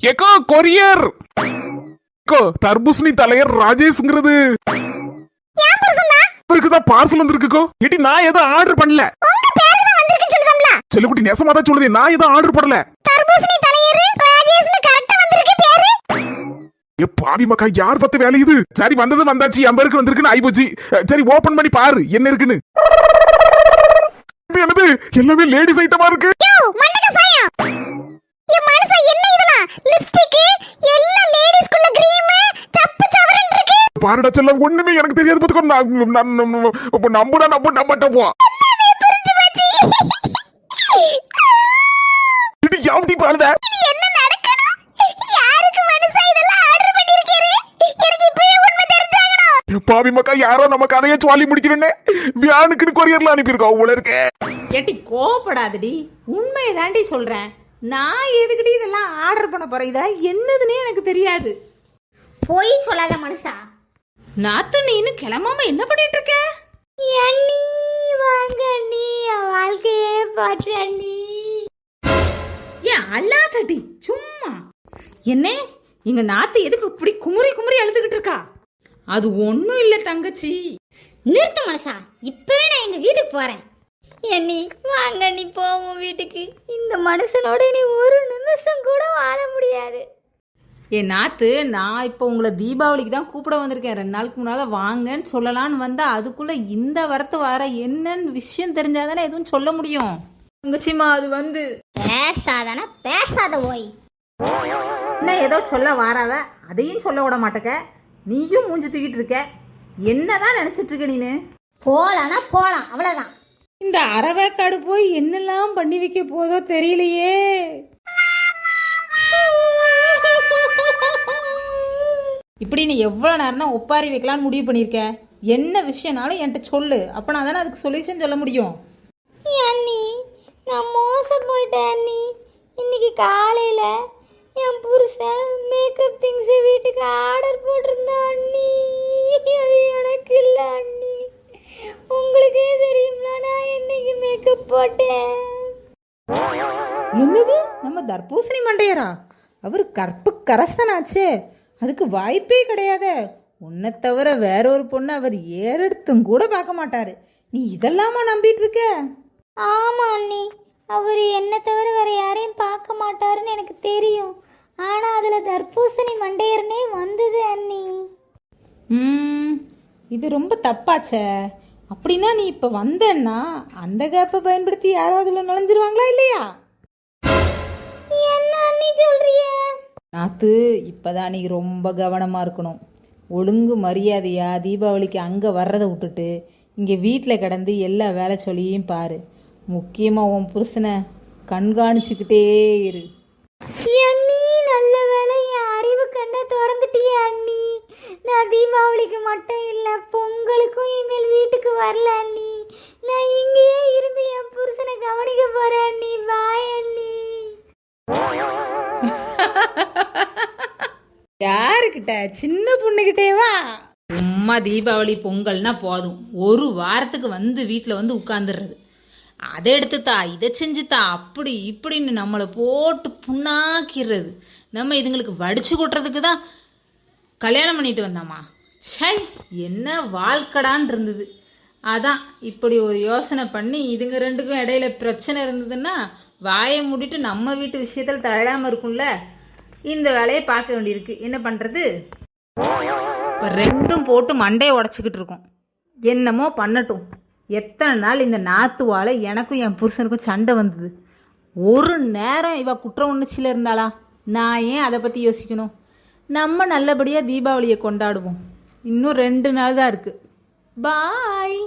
Echo courier! தர்பூசணி தலையர் ராஜேஷ்ங்கிறது. இருக்குதான் parcel வந்திருக்குக்கோ? ஏட்டி நான் எதுவும் ஆர்டர் பண்ணல. செல்லுக்குட்டி நெசமா தான் சொல்லுது நான் எதுவும் ஆர்டர் பண்ணல. ஏ பாவி மக்கா யார் பத்து வேலை இது? சரி வந்தது வந்தாச்சு எம்பருக்கு வந்திருக்குன்னு ஆயிப்போச்சு சரி ஓபன் பண்ணி பாரு என்ன இருக்குன்னு. என்னது? எல்லாமே லேடிஸ் ஐட்டமா இருக்கு. என் மனுஷன் என்ன இதெல்லாம்? லிப்ஸ்டிக் எல்லாம் லேடிஸ்க்குள்ள கிரீம் சப்பு சவரன் இருக்கு. பாருடா செல்லம் ஒண்ணுமே எனக்கு தெரியாது. பாத்துக்கோ நான் நான் நம்புனா நம்ப நம்பட்ட போ. எல்லாமே புரிஞ்சு போச்சு. இது யாவடி பாருத? இது என்ன நடக்கணும்? யாருக்கு மனுஷன் இதெல்லாம் ஆர்டர் பண்ணிருக்காரு? எனக்கு இப்பவே உண்மை தெரிஞ்சாகணும். பாவி மக்கா யாரோ நம்ம கதையை சொல்லி முடிக்கிறேன்னு வியானுக்குன்னு கொரியர்ல அனுப்பியிருக்கோம் உள்ள இருக்க. ஏட்டி கோவப்படாதடி. உண்மையை தாண்டி சொல்கிறேன் நான் எதுக்கிட்டி இதெல்லாம் ஆர்டர் பண்ண போகிறேன் இதெல்லாம் என்னதுன்னே எனக்கு தெரியாது. போய் சொல்லாத மனுஷா. நாத்து நீ இன்னும் கிளம்பாம என்ன பண்ணிட்டு இருக்க? அண்ணி வாங்க அண்ணி என் வாழ்க்கையே போச்சு அண்ணி ஏன் அல்லாதடி சும்மா. என்ன எங்க நாத்து எதுக்கு இப்படி குமுறி குமுறி அழுதுகிட்டு இருக்கா? அது ஒன்றும் இல்லை தங்கச்சி. நிறுத்து மனுஷா. இப்பவே நான் எங்க வீட்டுக்கு போறேன். அண்ணி வாங்க அண்ணி போவோம் வீட்டுக்கு. இந்த மனுஷனோட இனி ஒரு நிமிஷம் கூட வாழ முடியாது. என் நாத்து நான் இப்போ உங்களை தீபாவளிக்கு தான் கூப்பிட வந்திருக்கேன். ரெண்டு நாளுக்கு முன்னால் வாங்கன்னு சொல்லலான்னு வந்தா அதுக்குள்ள இந்த வரத்து வர என்னன்னு விஷயம் தெரிஞ்சாதானே எதுவும் சொல்ல முடியும். தங்கச்சிம்மா அது வந்து பேசாதானா பேசாத ஓய் என்ன ஏதோ சொல்ல வாராவ? அதையும் சொல்ல விட மாட்டேக்க. நீயும் மூஞ்சி தூக்கிட்டு இருக்க. என்னதான் நினைச்சிட்டு இருக்க நீனு? போலானா போலாம் அவ்வளவுதான். இந்த அறவேக்காடு போய் என்னெல்லாம் பண்ணி வைக்க போதோ தெரியலையே. இப்படி நீ எவ்வளோ நேரம் தான் ஒப்பாரி வைக்கலான்னு முடிவு பண்ணியிருக்க? என்ன விஷயம்னாலும் என்கிட்ட சொல்லு. அப்போ நான் தானே அதுக்கு சொல்யூஷன் சொல்ல முடியும். அண்ணி நான் மோசம் போயிட்டேன் அண்ணி. இன்னைக்கு காலையில் என் புருஷன் மேக்கப் திங்ஸ் வீட்டுக்கு ஆர்டர் போட்டிருந்தான் அண்ணி. அது எனக்கு இல்லை. போட்டேன். என்னது? நம்ம தர்பூசணி மண்டையரா? அவர் கற்பு கரசனாச்சே. அதுக்கு வாய்ப்பே கிடையாதே. உன்னை தவிர வேற ஒரு பொண்ணை அவர் ஏறெடுத்தும் கூட பார்க்க மாட்டாரு. நீ இதெல்லாமா நம்பிட்டு இருக்க? ஆமா அண்ணி. அவர் என்ன தவிர வேற யாரையும் பார்க்க மாட்டாருன்னு எனக்கு தெரியும். ஆனா அதுல தர்பூசணி மண்டையர்னே வந்தது அண்ணி. ம் இது ரொம்ப தப்பாச்சே. அப்படின்னா நீ இப்போ வந்தேன்னா அந்த கேப்பை பயன்படுத்தி யாராவது உள்ள நுழைஞ்சிருவாங்களா இல்லையா? என்ன அண்ணி சொல்றிய? நாத்து இப்போதான் நீ ரொம்ப கவனமாக இருக்கணும். ஒழுங்கு மரியாதையா தீபாவளிக்கு அங்கே வர்றதை விட்டுட்டு இங்கே வீட்டில் கிடந்து எல்லா வேலை சொல்லியும் பாரு. முக்கியமாக உன் புருஷனை கண்காணிச்சுக்கிட்டே இரு. அண்ணி நல்ல வேலை என் அறிவு கண்ணை திறந்துட்டியே அண்ணி. நான் தீபாவளிக்கு மட்டும் இல்லை பொங்கலுக்கும் இனிமேல் வீட்டுக்கு வரல அண்ணி. நான் இங்கேயே இருந்து என் புருஷனை கவனிக்க போறேன் அண்ணி. பாய் அண்ணி. யாருக்கிட்ட? சின்ன பொண்ணுகிட்டேவா சும்மா தீபாவளி பொங்கல்னா போதும். ஒரு வாரத்துக்கு வந்து வீட்டில் வந்து உட்காந்துடுறது அதை எடுத்துத்தா இதை செஞ்சுத்தா அப்படி இப்படின்னு நம்மளை போட்டு புண்ணாக்கிடுறது. நம்ம இதுங்களுக்கு வடிச்சு கொட்டுறதுக்கு தான் கல்யாணம் பண்ணிட்டு வந்தாமா? ச்சை என்ன வாழ்க்கடான் இருந்தது. அதான் இப்படி ஒரு யோசனை பண்ணி இதுங்க ரெண்டுக்கும் இடையில பிரச்சனை இருந்ததுன்னா வாயை மூடிட்டு நம்ம வீட்டு விஷயத்தில் தழாமல் இருக்கும்ல? இந்த வேலையை பார்க்க வேண்டியிருக்கு. என்ன பண்ணுறது இப்போ ரெண்டும் போட்டு மண்டையை உடச்சிக்கிட்டு இருக்கோம். என்னமோ பண்ணட்டும். எத்தனை நாள் இந்த நாத்துவால எனக்கும் என் புருஷனுக்கும் சண்டை வந்தது? ஒரு நேரம் இவ குற்ற உணர்ச்சியில் இருந்தாளா? நான் ஏன் அதை பற்றி யோசிக்கணும்? நம்ம நல்லபடியாக தீபாவளியை கொண்டாடுவோம். இன்னும் ரெண்டு நாள் தான் இருக்குது பாய்